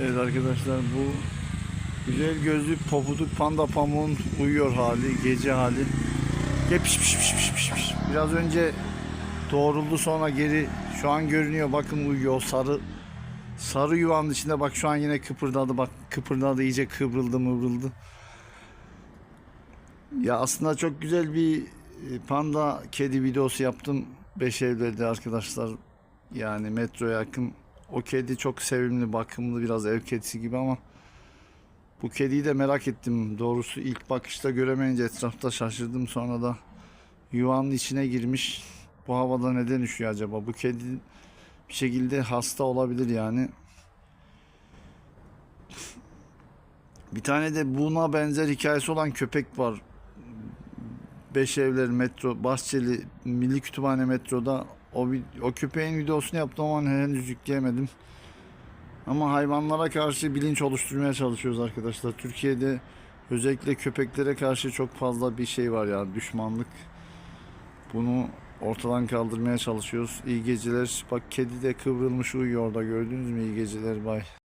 Evet arkadaşlar bu güzel gözlü pofuduk panda pamuğun uyuyor hali, gece hali. Gel piş piş piş piş piş piş. Biraz önce doğruldu sonra geri şu an görünüyor bakın uyuyor sarı sarı yuvanın içinde bak şu an yine kıpırdadı bak kıpırdadı iyice kıvrıldı mıvrıldı. Ya aslında çok güzel bir e, panda kedi videosu yaptım. Beş evlerde arkadaşlar yani metroya yakın. O kedi çok sevimli, bakımlı, biraz ev kedisi gibi ama bu kediyi de merak ettim. Doğrusu ilk bakışta göremeyince etrafta şaşırdım. Sonra da yuvanın içine girmiş. Bu havada neden üşüyor acaba? Bu kedi bir şekilde hasta olabilir yani. Bir tane de buna benzer hikayesi olan köpek var. Beş evler metro, Bahçeli Milli Kütüphane metroda o, o köpeğin videosunu yaptım ama henüz yükleyemedim. Ama hayvanlara karşı bilinç oluşturmaya çalışıyoruz arkadaşlar. Türkiye'de özellikle köpeklere karşı çok fazla bir şey var ya düşmanlık. Bunu ortadan kaldırmaya çalışıyoruz. İyi geceler. Bak kedi de kıvrılmış uyuyor orada gördünüz mü? İyi geceler bay.